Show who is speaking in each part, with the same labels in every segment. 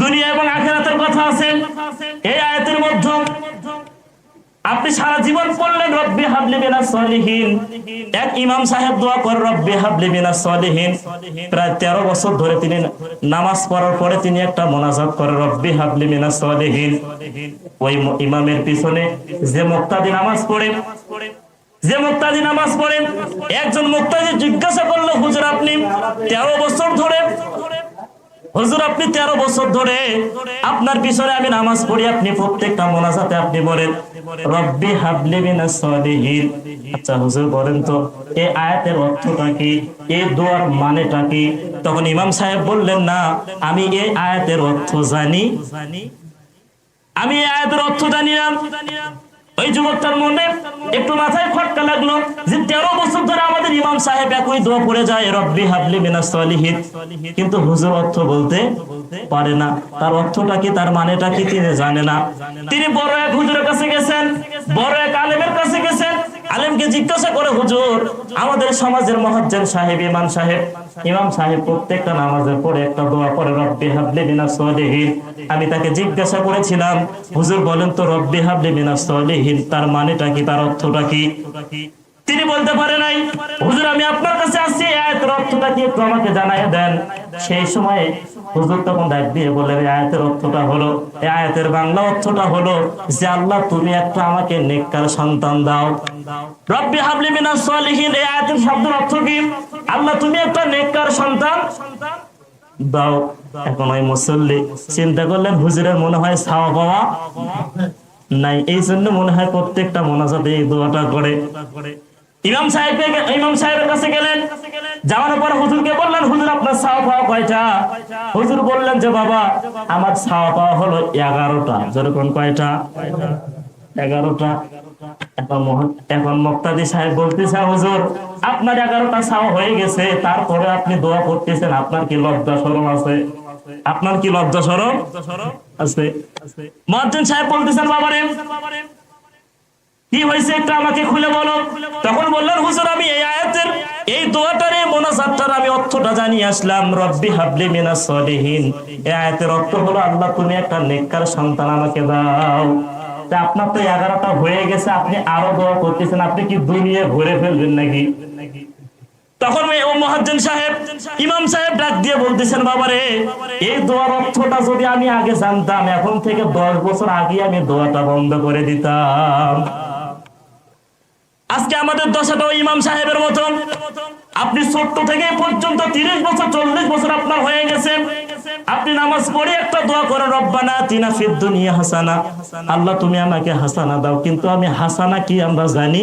Speaker 1: দুনিয়া এবং আখেরাতের কথা আছে। এই আয়াতের মধ্যে আপনি সারা জীবন পড়লেন, রব্বি হাবলি বিনা সলিহীন। এক ইমাম সাহেব দোয়া করে, রব্বি হাবলি বিনা সলিহীন। প্রায় তেরো বছর ধরে তিনি নামাজ পড়ার পরে তিনি একটা মোনাজাত করে, রব্বি হাবলি বিনা সলিহীন। ওই ইমামের পিছনে যে মুক্তাদি নামাজ পড়ে, যে মুক্তাদি নামাজ পড়ে, একজন মুক্তাদি জিজ্ঞাসা করল, হুজুর, আপনি তেরো বছর ধরে হুজুর, আপনি তেরো বছর ধরে আপনার পিছনে আমি নামাজ পড়ি, আপনি প্রত্যেকটা মোনাজাতে আপনি বলেন রব্বি হাবলি মিনাস সলিহিন। আচ্ছা হুজুর, বলেন তো, এই আয়াতের অর্থটা কি? এই দোয়ার মানেটা কি? তখন ইমাম সাহেব বললেন, না, আমি এই আয়াতের অর্থ জানি। আমি এই আয়াতের অর্থ জানি না। ওই যুবকটার মনে একটু মাথায় খটকা লাগল যে তেরো বছর ধরে আমাদের ইমাম সাহেব একই দোয়া পড়ে যায়, রব্বি হাবলি মিনাস কিন্তু হুজুর অর্থ বলতে পারে না। তার অর্থটা কি, তার মানেটা কি তিনি জানে না। তিনি বড় এক হুজুরের কাছে গেছেন, বড় এক আলেমের কাছে গেছেন আলেমকে জিজ্ঞাসা করে, হুজুর, আমাদের সমাজের মহাজন সাহেব, ইমাম সাহেব ইমাম সাহেব প্রত্যেকটা নামাজের পরে একটা দোয়া পরে রব্বি হাবলি মিনাস সলিহিন। আমি তাকে জিজ্ঞাসা করেছিলাম, হুজুর, বলেন তো, রব্বি হাবলি মিনাস সলিহিন, তার মানেটা কি, তার অর্থটা কি? তিনি বলতে পারে নাই, হুজুর, আমি আপনার কাছে আসছি, আয়াতের অর্থটা কি একটু আমাকে জানাই দেন? সেই সময় হুজুর তখন ডাক দিয়ে বললেন আয়াতের অর্থটা হলো, এই আয়াতের বাংলা অর্থটা হলো যে আল্লাহ তুমি একটা আমাকে নেককার সন্তান দাও। রব্বি হাবলি মিনাস সলিহিন, এই আয়াতের শব্দের অর্থ কি? আল্লাহ তুমি একটা নেককার সন্তান দাও। এখন ওই মুসল্লি চিন্তা করলেন, হুজুরের মনে হয় ছাওয়া পাওয়া নাই। এই জন্য মনে হয় প্রত্যেকটা মোনাজাতে এই দোয়াটা করে। ইমাম সাহেবকে ইমাম সাহেবের কাছে গেলেন। যাওয়ার পর হুজুরকে বললেন, হুজুর, আপনার ছাওয়া পাওয়া কয়টা? হুজুর বললেন যে, বাবা, আমার ছাওয়া পাওয়া হলো এগারোটা। যেরকম কয়টা? এগারোটা। এখন সাহেব বলতেছে, হুজুর, আপনার এগারোটা ছাওয়া হয়ে গেছে, তারপরে আপনি দোয়া করতেছেন, আপনার কি লজ্জা সরম আছে? আপনার কি লজ্জা সরম আছে? মহাজন সাহেব বলতেছেন, বাবারে কি হয়েছে একটু আমাকে খুলে বলো? তখন বললেন, হুজুর, আমি এই আয়াতের, এই দোয়াটার মোনাজাতটার আমি অর্থটা জানিয়ে আসলাম। রব্বি হাবলি মিনাস সলিহিন। এই আয়াতের অর্থ হলো, আল্লাহ, তুমি একটা নেককার সন্তান আমাকে দাও। তা আপনার তো এগারোটা হয়ে গেছে, আপনি আরও দোয়া করতেছেন, আপনি কি দুনিয়া ঘুরে ফেলবেন নাকি? তখন ও মহাজ্জেন সাহেব, ইমাম সাহেব ডাক দিয়ে বলতেছেন, বাবারে, এই দোয়ার অর্থটা যদি আমি আগে জানতাম, এখন থেকে দশ বছর আগে আমি দোয়াটা বন্ধ করে দিতাম। আজকে আমাদের দশাটা ইমাম সাহেবের মতন। আপনি ছোট্ট থেকে পর্যন্ত তিরিশ বছর, চল্লিশ বছর আপনার হয়ে গেছেন আপনি নামাজ পড়ে একটা দোয়া করেন, রব্বানা তিনা দুনিয়া হাসানা। আল্লাহ, তুমি আমাকে হাসানা দাও। কিন্তু আমি হাসানা কি আমরা জানি?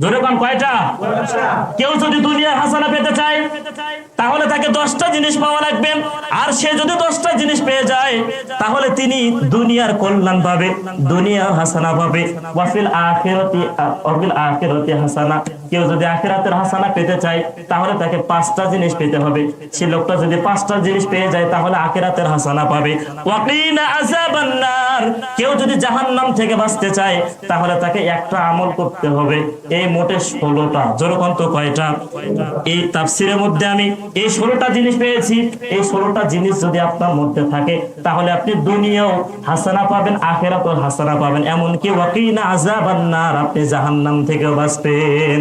Speaker 1: যেরকম কয়টা? কেউ যদি দুনিয়ার হাসানা পেতে চায়, তাহলে তাকে দশটা জিনিস পাওয়া লাগবে। আর সে যদি দশটা জিনিস পেয়ে যায়, তাহলে তিনি দুনিয়ার কল্যাণ পাবে, দুনিয়ার হাসানা পাবে। ওয়াফিল হাসানা। কেউ যদি আখিরাতের হাসানা পেতে চায়, তাহলে তাকে পাঁচটা জিনিস পেতে হবে। সে লোকটা যদি পাঁচটা জিনিস পেয়ে যায়, তাহলে আখিরাতের হাসানা পাবে। ওয়াকিনা নার কেউ যদি জাহান্নাম থেকে বাঁচতে চায়, তাহলে তাকে একটা আমল করতে হবে। এই মোটে ষোলোটা। যেরকম তো কয়টা? এই তাফসিরের মধ্যে আমি এই ষোলোটা জিনিস পেয়েছি। এই ষোলোটা জিনিস যদি আপনার মধ্যে থাকে, তাহলে আপনি দুনিয়াও হাসানা পাবেন, আখেরাতেও হাসানা পাবেন। এমনকি ওয়াকিনা আযাবান নার, আপনি জাহান্নাম থেকেও বাঁচবেন।